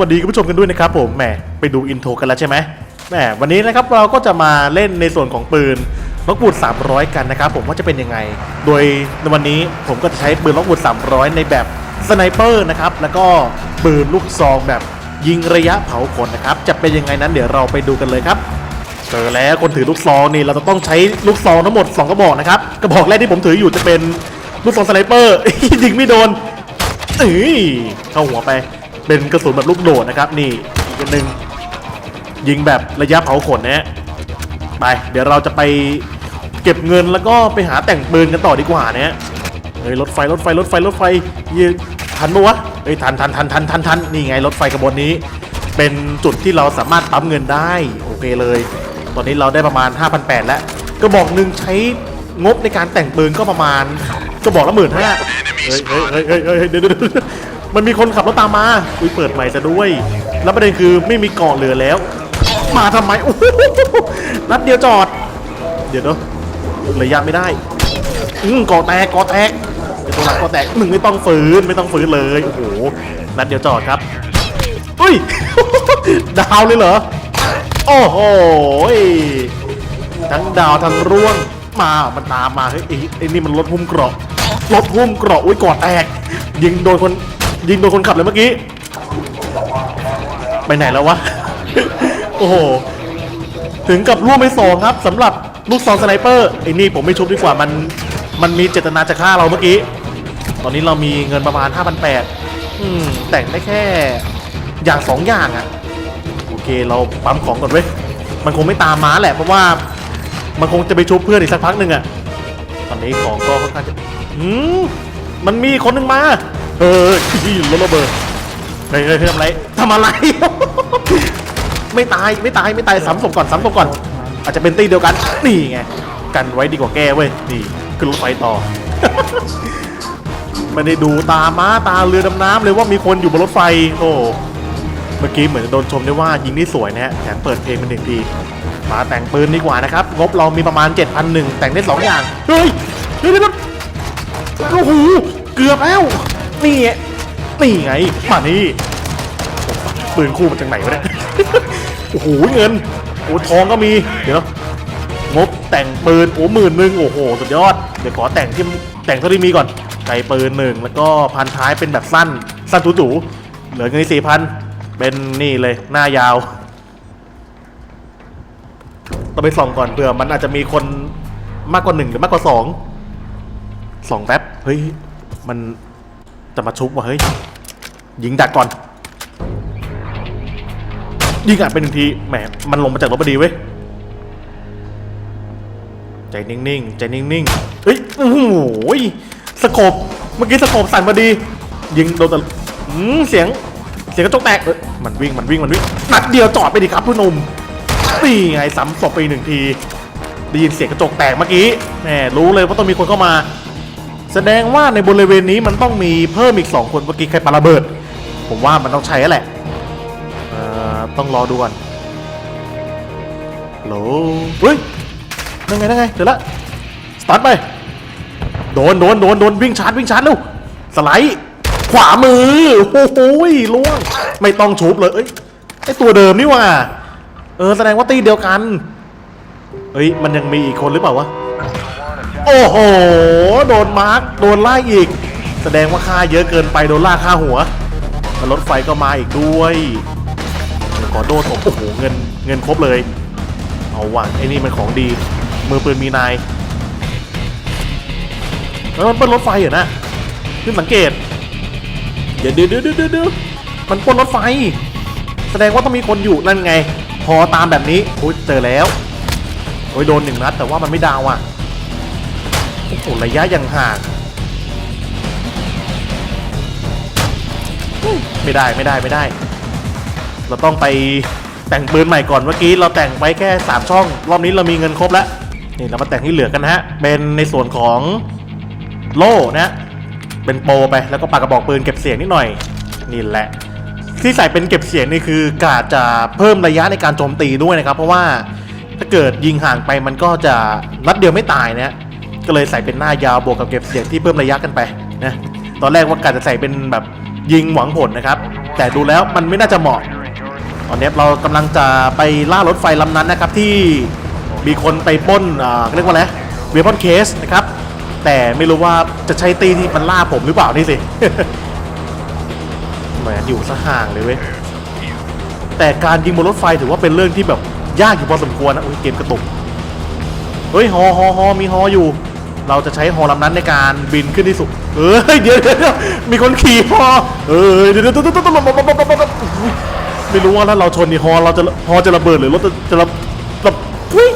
วัสดีคุณผู้ชมกันด้วยนะครับผมแหมไปดูอินโทรกันแล้วใช่ไหมแหมวันนี้นะครับเราก็จะมาเล่นในส่วนของปืนล็อกบูด300 กันนะครับผมว่าจะเป็นยังไง โดยในวันนี้ผมก็จะใช้ปืนล็อกบูด300 ในแบบสไนเปอร์นะครับแล้วก็ปืนลูกซองแบบยิงระยะเผาขนนะครับจะเป็นยังไงนั้นเดี๋ยวเราไปดูกันเลยครับเจอแล้วคนถือลูกซองนี่เราจะต้องใช้ลูกซองทั้งหมด 2 กระบอกนะครับกระบอกแรกที่ผมถืออยู่จะเป็นลูกซองสไนเปอร์ยิงไม่โดนเอ้ยเข้าหัวไป เป็นกระสุนแบบลูกโดดนะครับ นี่อีกอันหนึ่งยิงแบบระยะเผาขนนะฮะไป เดี๋ยวเราจะไปเก็บเงินแล้วก็ไปหาแต่งปืนกันต่อดีกว่านี่ยเฮ้ยรถไฟรถไฟรถไฟรถไฟยืนทันปะวะเฮ้ยทันทันทันทันทันทันนี่ไงรถไฟกระบวนนี้ เป็นจุดที่เราสามารถปั๊มเงินได้โอเคเลย ตอนนี้เราได้ประมาณ 5,800 แล้วกระบอกหนึ่งใช้งบในการแต่งปืนก็ประมาณกระบอกละหมื่นห้าเฮ้ยเฮ้ยเฮ้ยเฮ้ยเฮ้ยเดี๋ยวเดี๋ยวเดี๋ยว มันมีคนขับรถตามมา อุ้ยเปิดใหม่ซะด้วย แล้วประเด็นคือไม่มีเกาะเหลือแล้ว มาทำไมนัดเดียวจอด เดี๋ยวเนาะระยะไม่ได้ อืมเกาะแตกเกาะแตกตัวหลังเกาะแตกมึงไม่ต้องฝืนไม่ต้องฝืนเลย โอ้โห นัดเดียวจอดครับอุ้ย ดาวเลยเหรอ โอ้โห ทั้งดาวทั้งร่วง มา มันตามมา เฮ้ยไอ้ไอ้นี่มันรถหุ้มเกราะรถหุ้มเกราะ อุ้ยกอดแตก ยิงโดนคน ยิงโดนคนขับเลยเมื่อกี้ ไปไหนแล้ววะ โอ้โห ถึงกับร่วมไปสองครับสำหรับลูกซองสไนเปอร์ไอ้นี่ผมไม่ชุบดีกว่ามันมันมีเจตนาจะฆ่าเราเมื่อกี้ ตอนนี้เรามีเงินประมาณ 5,800อืม แต่งได้แค่อย่างสองอย่างอะโอเคเราปั๊มของก่อนเว้ย มันคงไม่ตามมาแหละเพราะว่ามันคงจะไปชุบเพื่อนอีกสักพักหนึ่งอะตอนนี้ของก็ค่อนข้างจะอืมมันมีคนหนึ่งมา เออรถระเบิดเฮ้ยเฮ้ยทำอะไรทำอะไร ไม่ตายไม่ตายไม่ตายซ้ำศพก่อนซ้ำศพก่อน อาจจะเป็นตีเดียวกัน นี่ไง กันไว้ดีกว่าแก้เว้ย นี่ขึ้นรถไฟต่อ ไม่ได้ดูตาม้าตาเรือดำน้ำเลยว่ามีคนอยู่บนรถไฟ โอ้เมื่อกี้เหมือนโดนชมได้ว่ายิงได้สวยนะฮะแถมเปิดเพลงเป็นหนึ่งทีมาแต่งปืนดีกว่านะครับ งบเรามีประมาณ 7,001แต่งได้2อย่าง เฮ้ยเฮ้ยเดี๋ยโอ้โหเกือบแล้ว นี่ไงนี่ไง มานี่ปืนคู่มาจากไหนวะเนี่ย โอ้โหเงิน โอ้ทองก็มี เดี๋ยวงบแต่งปืน โอ้หมื่นหนึ่งโอ้โห สุดยอด เดี๋ยวขอแต่งที่แต่งเท่าที่มีก่อนไกปืนหนึ่งแล้วก็พันท้ายเป็นแบบสั้น สั้นจู่ๆเหลือเงินสี่พันเป็นนี่เลยหน้ายาวต้องไปส่องก่อนเผื่อมันอาจจะมีคนมากกว่าหนึ่งหรือมากกว่าสองสองแป๊บเฮ้ยมัน จะมาชุบว่ะเฮ้ย ยิงดักก่อน ยิงอัดไปหนึ่งที แหม มันลงมาจากรถพอดีเว้ย ใจนิ่งๆ ใจนิ่งๆ เฮ้ย โอ้โหยสกบเมื่อกี้สกบสั่นพอดี ยิงโดนแต่เสียง เสียงกระจกแตกเอ้ยมันวิ่ง มันวิ่ง มันวิ่ง นัดเดียวจอดไปดิครับผู้หนุ่มนี่ไงซ้ำศพไปหนึ่งที ได้ยินเสียงกระจกแตกเมื่อกี้ แหมรู้เลยว่าต้องมีคนเข้ามา แสดงว่าในบริเวณนี้มันต้องมีเพิ่มอีกสองคนเมื่อกี้ใครปาระเบิด ผมว่ามันต้องใช้แล้วแหละต้องรอดูก่อนโหลเฮ้ยนั่ไงนั่ไงเดี๋ยวละสตาร์ทไป โดนโดนโดนโดนวิ่งชาร์จวิ่งชาร์จเร็วสไลด์ขวามือโอ้โหล่วงไม่ต้องชุบเลยเอ้ยไอตัวเดิมนี่ว่าเออแสดงว่าตีเดียวกันเฮ้ยมันยังมีอีกคนหรือเปล่าวะ โอ้โห โดนมาร์คโดนล่าอีก แสดงว่าค่าเยอะเกินไปโดนล่าค่าหัวแล้วรถไฟก็มาอีกด้วยเดี๋ยวขอโดนผมโอ้โหเงินเงินครบเลย เอาว่ะไอ้นี่มันของดี มือปืนมีนายแล้วมันเป็นรถไฟเหรอนะขึ้นสังเกตเดี๋ยวเดี๋ยวเดี๋ยวเดี๋ยวเดี๋ยวมันปล้นรถไฟ แสดงว่าต้องมีคนอยู่นั่นไง พอตามแบบนี้โอ้ยเจอแล้วโอ้ยโดนหนึ่งนัดแต่ว่ามันไม่ดาวอะ โอ้โหระยะยังห่างอืมไม่ได้ไม่ได้ไม่ได้ เราต้องไปแต่งปืนใหม่ก่อนเมื่อกี้เราแต่งไปแค่3ช่อง รอบนี้เรามีเงินครบแล้วนี่เรามาแต่งที่เหลือกันนะฮะ เป็นในส่วนของโล่นะฮะเป็นโปรไปแล้วก็ปากกระบอกปืนเก็บเสียงนิดหน่อยนี่แหละ ที่ใส่เป็นเก็บเสียงนี่คือกาจะเพิ่มระยะในการโจมตีด้วยนะครับ เพราะว่าถ้าเกิดยิงห่างไปมันก็จะนัดเดียวไม่ตายนะ ก็เลยใส่เป็นหน้ายาวบวกกับเก็บเสียงที่เพิ่มระยะกันไปนะตอนแรกว่ากาจะใส่เป็นแบบยิงหวังผลนะครับ แต่ดูแล้วมันไม่น่าจะเหมาะ ตอนนี้เรากำลังจะไปล่ารถไฟลำนั้นนะครับที่มีคนไปป้นอ่าเรียกว่าอะไรเวพอนเคสนะครับ แต่ไม่รู้ว่าจะใช้ตีที่มันล่าผมหรือเปล่านี่สิแหมอยู่ซะห่างเลยเว้ยแต่การยิงบนรถไฟถือว่าเป็นเรื่องที่แบบยากอยู่พอสมควรนะเกมกระตุกเฮ้ยฮอฮอฮอมีฮออยู่ เราจะใช้ฮอลำนั้นในการบินขึ้นที่สุด เอ้ยเดี๋ยวเแยวมีคนขี่พอเอ้ยเดี๋ยวเดี๋ยวตุ๊ดตุ๊ดตุ๊ดตุ๊ดไม่รู้ว่าถ้าเราชนนี่ฮอเราจะฮอจะระเบิดหรือรถจะระระพุ้ย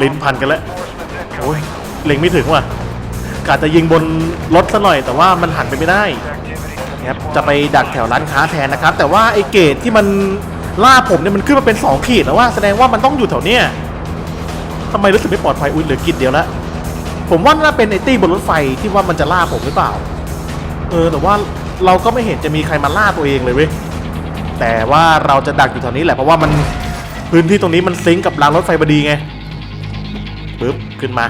ลิ้นพันกันแล้วโอ้ยเล็งไม่ถึงว่ะกะจะยิงบนรถซะหน่อย แต่ว่ามันหันไปไม่ได้ครับจะไปดักแถวร้านค้าแทนนะครับ แต่ว่าไอเกตที่มันล่าผมเนี่ยมันขึ้นมาเป็น 2 ขีดแล้วว่าแสดงว่ามันต้องอยู่แถวเนี้ยทำไมรู้สึกไม่ปลอดภัยอุ้ยเหลือกิดเดียวแล้ว ผมว่าน่าเป็นไอตี้บนรถไฟที่ว่ามันจะล่าผมหรือเปล่า เออ แต่ว่าเราก็ไม่เห็นจะมีใครมาล่าตัวเองเลยเว้ย แต่ว่าเราจะดักอยู่แถวนี้แหละเพราะว่ามันพื้นที่ตรงนี้มันซิงกับรางรถไฟบดีไงปึ๊บขึ้นมา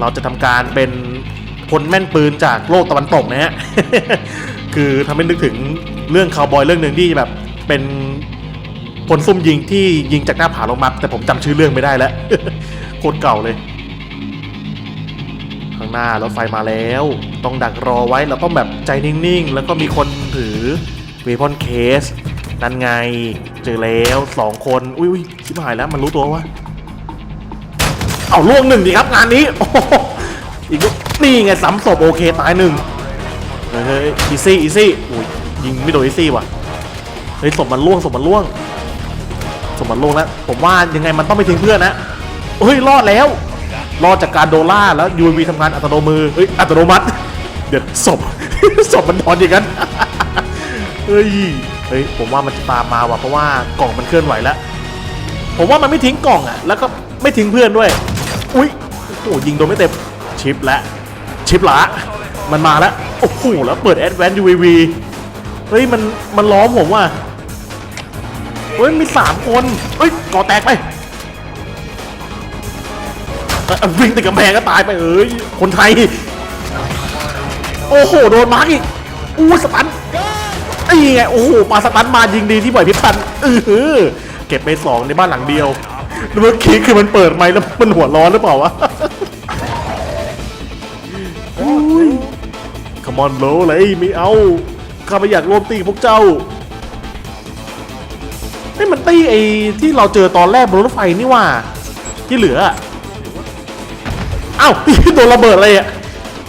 เราจะทำการเป็นคนแม่นปืนจากโลกตะวันตกนะฮะ คือทำให้นึกถึงเรื่องคาวบอยเรื่องหนึ่งที่แบบเป็นคนซุ่มยิงที่ยิงจากหน้าผาลงมาแต่ผมจำชื่อเรื่องไม่ได้แล้วโคตรเก่าเลยางหน้ารถไฟมาแล้ว ต้องดักรอไว้เราต้องแบบใจนิ่งๆ แล้วก็มีคนถือเวพอนเคส นั่นไง เจอแล้วสองคน อุ้ยอุ้ยชิบหายแล้วมันรู้ตัวว่าเอาล่วงหนึ่งดีครับงานนี้อีกนี่ไงสามศพโอเคตายหนึ่งเฮ้ยอีซี่อีซี่อุ้ยยิงไม่โดนอีซี่ว่ะเฮ้ยศพมันล่วงศพมันล่วงศพมันล่วงแล้วผมว่ายังไงมันต้องไม่ทิ้งเพื่อนนะเฮ้ยรอดแล้ว รอดจากการโดล่าแล้ว UAV ทำงานอัตโนมือเฮ้ยอัตโนมัติ เดี๋ยวศพศพมันนอนอย่างนั้นเฮ้ยเฮ้ยผมว่ามันจะตามมาว่ะเพราะว่ากล่องมันเคลื่อนไหวแล้ว ผมว่ามันไม่ทิ้งกล่องอะ แล้วก็ไม่ทิ้งเพื่อนด้วย อุ้ยโอ้ยิงโดนไม่เต็มชิปละชิปละมันมาแล้วโอ้โหแล้วเปิด Advanced UAV เฮ้ยมันมันล้อมผมว่ะเฮ้ยมีสามคนเฮ้ยก่อแตกไป เอ้ยวิ่งติดกำแพงก็ตายไปเอ้ยคนไทย โอ้โห โดนมาร์กอีก อู้สตันนี่ไง โอ้โหปาสตันมายิงดีที่บ่อยพิพันธ์เออเก็บไปสองในบ้านหลังเดียวเมื่อกี้คือมันเปิดไมค์แล้วมันหัวร้อนหรือเปล่าวะขมอนโลเลยไม่เอาข้าไม่อยากร่วมตีพวกเจ้าเฮ้มันตีไอ้ที่เราเจอตอนแรกบนรถไฟนี่ว่า ที่เหลือ อะเอ้าโดนระเบิดอะไรอะ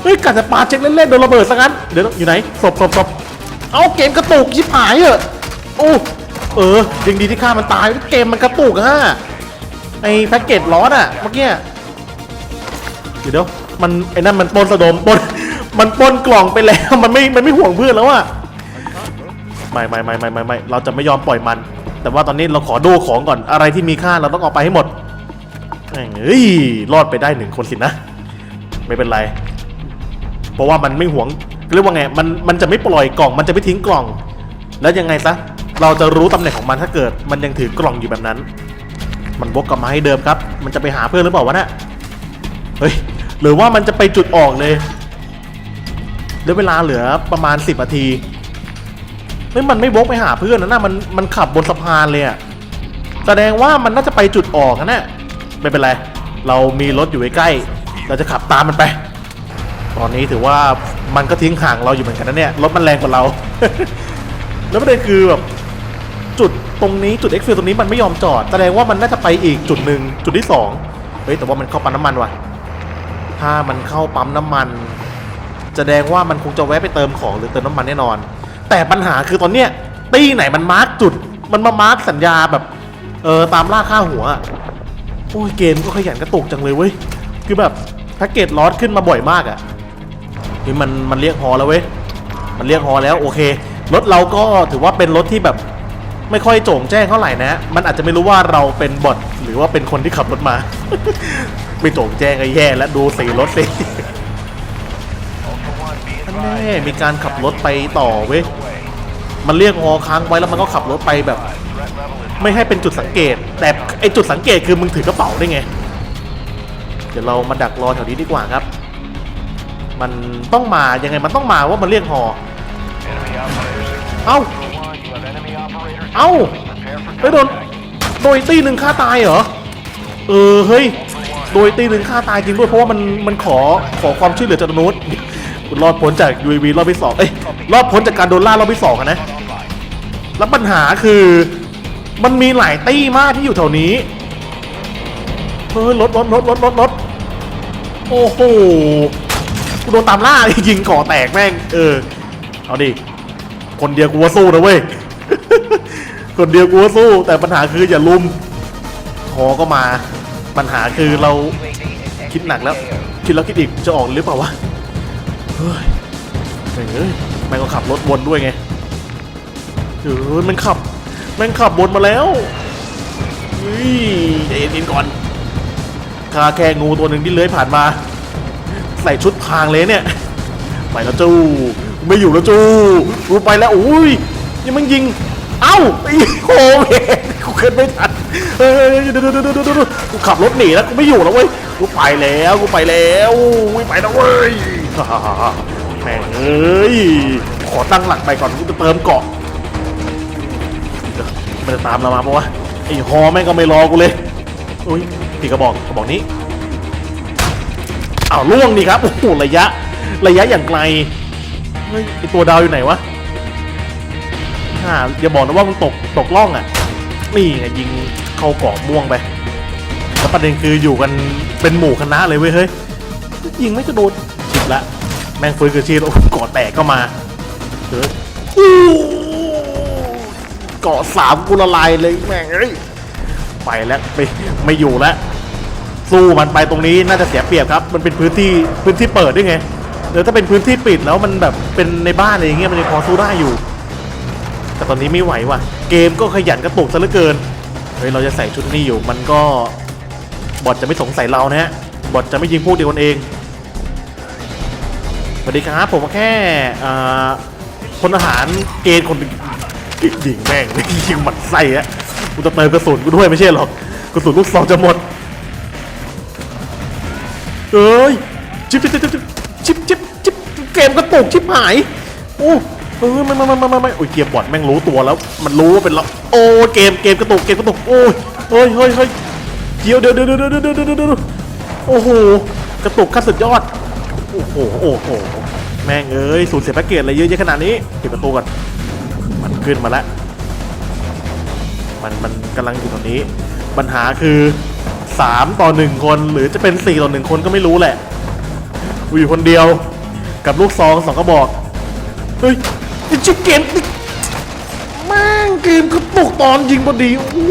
เฮ้ยกัดจะปาเช็คเล่นๆโดนระเบิดซะงั้นเดี๋ยวอยู่ไหนศพศพศพเอาเกมกระตุกชิบหายเหอะโอ้เออยังดีที่ฆ่ามันตายเกมมันกระตุกฮะไอแพ็กเกจร้อนอะเมื่อกี้เดี๋ยวมันไอ้นั่นมันปนสะดมปนมันปนกล่องไปแล้วมันไม่มันไม่ห่วงเพื่อนแล้วอะไม่ไม่ไม่ไม่ไม่เราจะไม่ยอมปล่อยมัน แต่ว่าตอนนี้เราขอดูของก่อนอะไรที่มีค่าเราต้องเอาไปให้หมด แม่งเฮ้ยรอดไปได้หนึ่งคนสินะ ไม่เป็นไร เพราะว่ามันไม่หวงเรียกว่าไงมันมันจะไม่ปล่อยกล่อง มันจะไม่ทิ้งกล่อง แล้วยังไงซะเราจะรู้ตำแหน่งของมันถ้าเกิด มันยังถือกล่องอยู่แบบนั้น มันวกกลับมาให้เดิมครับ มันจะไปหาเพื่อนหรือเปล่าวะเนี่ยเฮ้ยหรือว่ามันจะไปจุดออกเลยเหลือเวลาเหลือประมาณ 10นาทีเฮ้ยมันไม่วกไปหาเพื่อนนะนะมันมันขับบนสะพานเลยอะแสดงว่ามันน่าจะไปจุดออกนะเนี่ย ไม่เป็นไร เรามีรถอยู่ใกล้ เราจะขับตามมันไป ตอนนี้ถือว่ามันก็ทิ้งห่างเราอยู่เหมือนกันนะเนี่ยรถมันแรงกว่าเรา แล้วประเด็นคือแบบจุดตรงนี้จุดเอ็กฟิลตรงนี้มันไม่ยอมจอดแสดงว่ามันน่าจะไปอีกจุดหนึ่งจุดที่สองเฮ้ยแต่ว่ามันเข้าปั๊มน้ำมันว่ะ ถ้ามันเข้าปั๊มน้ำมันแสดงว่ามันคงจะแวะไปเติมของหรือเติมน้ำมันแน่นอน แต่ปัญหาคือตอนเนี้ยตี้ไหนมันมาร์กจุด มันมามาร์กสัญญาแบบเออตามล่าค่าหัว โอ้ยเกมก็ขยันกระตุกจังเลยเว้ย คือแบบแพ็กเกจลอสขึ้นมาบ่อยมากอะนี่มันมันเรียกฮอแล้วเว้ย มันเรียกฮอแล้วโอเค รถเราก็ถือว่าเป็นรถที่แบบ ไม่ค่อยโจ่งแจ้งเท่าไหร่นะ มันอาจจะไม่รู้ว่าเราเป็นบอทหรือว่าเป็นคนที่ขับรถมา ไม่โจ่งแจ้งก็แย่แล้วดูสีรถสิอันแน่มีการขับรถไปต่อเว้ย มันเรียกฮอค้างไว้แล้วมันก็ขับรถไปแบบ ไม่ให้เป็นจุดสังเกต แต่ไอจุดสังเกตคือมึงถือกระเป๋าได้ไง เดี๋ยวเรามาดักรอแถวนี้ดีกว่าครับ มันต้องมายังไงมันต้องมาว่ามันเรียกฮอเอ้า เอ้าไปโดนโดยตีหนึ่งฆ่าตายเหรอ เออเฮ้ย โดยตีหนึ่งฆ่าตายจริงด้วยเพราะว่ามันมันขอขอความช่วยเหลือจากตรงนู้นคุณรอดพ้นจาก UAV รอบที่สองเอ้ยรอดพ้นจากการโดนล่ารอบที่สองนะ แล้วปัญหาคือ มันมีหลายตี้มากที่อยู่แถวนี้เฮ้ยรถรถรถรถรถรถโอ้โหกูโดนตามล่ายิงก่อแตกแม่ง เออ เอาดิ คนเดียวกูว่าสู้นะเว้ย คนเดียวกูว่าสู้ แต่ปัญหาคืออย่าลุมหอก็มา ปัญหาคือเราคิดหนักแล้ว คิดแล้วคิดอีกจะออกหรือเปล่าวะ เฮ้ยแม่งเอ้ยแม่งก็ขับรถวนด้วยไงเออมันขับ ม่งขับวนมาแล้วเฮ้ยใจเย็นๆก่อนคาแค่งูตัวหนึ่งที่เลื้อยผ่านมา ใส่ชุดพรางเลยเนี่ย ไปแล้วจู้ไม่อยู่แล้วจู้กูไปแล้วอุ้ยยังมันยิง เอ้าไอ้โหเมกูขึ้นไม่ทันเฮ้ยดี๋ยวเดี๋ยวเดี๋ยวเดี๋ยวเดี๋ยวกูขับรถหนีแล้วกูไม่อยู่แล้วเว้ยกูไปแล้วกูไปแล้วกูไปแล้วเว้ยแม่งเอ้ยขอตั้งหลักไปก่อนกูจะเติมเกาะ มันจะตามเรามาปะวะไอ้ฮอแม่งก็ไม่รอกูเลยอุ้ยพี่กระบอกกระบอกนี้อ้าวล่วงนี่ครับโอ้โหระยะ ระยะอย่างไกลเฮ้ยไอตัวดาวอยู่ไหนวะฮ่าอย่าบอกนะว่ามันตกตกล่องอะนี่ไงยิงเข้าเกาะม่วงไปแล้วประเด็นคืออยู่กันเป็นหมู่คณะเลยเว้ยเฮ้ยยิงไม่จะโดนชิบละแม่งฟื้นคือชีพโอ้กาะแตกก็มาเฮ้ยอู้ เกาะสามกูละลายเลยแม่งเอ้ยไปแล้วไม่ไม่อยู่แล้ว สู้มันไปตรงนี้น่าจะเสียเปรียบครับ มันเป็นพื้นที่พื้นที่เปิดด้วยไงเดี๋ยวถ้าเป็นพื้นที่ปิดแล้วมันแบบเป็นในบ้านอะไรอย่างเงี้ยมันยังพอสู้ได้อยู่ แต่ตอนนี้ไม่ไหวว่ะ เกมก็ขยันกระตุกซะเหลือเกินเฮ้ยเราจะใส่ชุดนี้อยู่ มันก็บอทจะไม่สงสัยเรานะฮะบอทจะไม่ยิงพวกเดียวกันเองสวัสดีครับผมแค่อ่าพลทหารเกณฑ์คน ยิงแม่งยิงหมัดไส้อะกูจะเติมกระสุนกูด้วยไม่ใช่หรอกกระสุนลูกสองจะหมดเอ้ยจิปชิปชิปชิปจิบจิบจิบเกมกระตุกชิปหายโอ้เออไม่ไม่ไม่ไม่ไม่โอ้ยเกียร์บอดแม่งรู้ตัวแล้ว มันรู้ว่าเป็นเราโอ้เกมเกมกระตุกเกมกระตุกโอ้ยเฮ้ยเฮ้ยเฮ้ยเดี๋ยวเดี๋ยวเดี๋ยวเดี๋ยวเดี๋ยวเดี๋ยวโอ้โหกระตุกขั้นสุดยอดโอ้โหโอ้โหแม่งเอ้ยสูญเสียแพ็กเกจอะไรเยอะแยะขนาดนี้ปิบประตูก่อน ขึ้นมาแล้ว มันมันกำลังอยู่ตรงนี้ ปัญหาคือ 3 ต่อ 1 คนหรือจะเป็น 4 ต่อ 1 คนก็ไม่รู้แหละกูอยู่คนเดียวกับลูกซองสองกระบอก เฮ้ยไอ้ชิบเกมนี่แม่งเกมกระตุกตอนยิงพอดีโอ้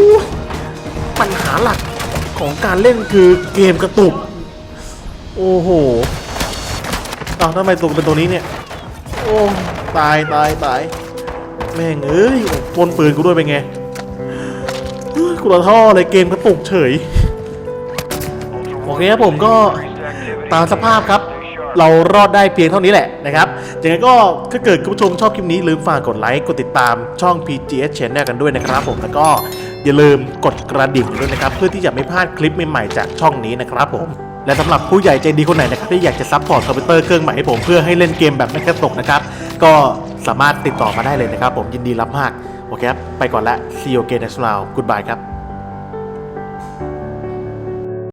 ปัญหาหลักของการเล่นคือเกมกระตุก โอ้โหอ้าวทำไมตกเป็นตัวนี้เนี่ย โอ้ ตายตายตาย ม่งเอ้ยปนปืนกูด้วยเป็นไงกูละท่อเลยเกมกระตุกเฉยโอเคครับผมก็ตามสภาพครับเรารอดได้เพียงเท่านี้แหละนะครับยังไงก็ถ้าเกิดคุณผู้ชมชอบคลิปนี้ลืมฝากกดไลค์กดติดตามช่อง PGS Channel กันด้วยนะครับผมแล้วก็อย่าลืมกดกระดิ่งด้วยนะครับ เพื่อที่จะไม่พลาดคลิปใหม่ๆจากช่องนี้นะครับผม และสำหรับผู้ใหญ่ใจดีคนไหนนะครับที่อยากจะซัพพอร์ตคอมพิวเตอร์เครื่องใหม่ให้ผมเพื่อให้เล่นเกมแบบไม่กระตุกนะครับ ก็ สามารถติดต่อมาได้เลยนะครับ ผมยินดีรับมาก โอเคครับ ไปก่อนละ See you again next round goodbye ครับ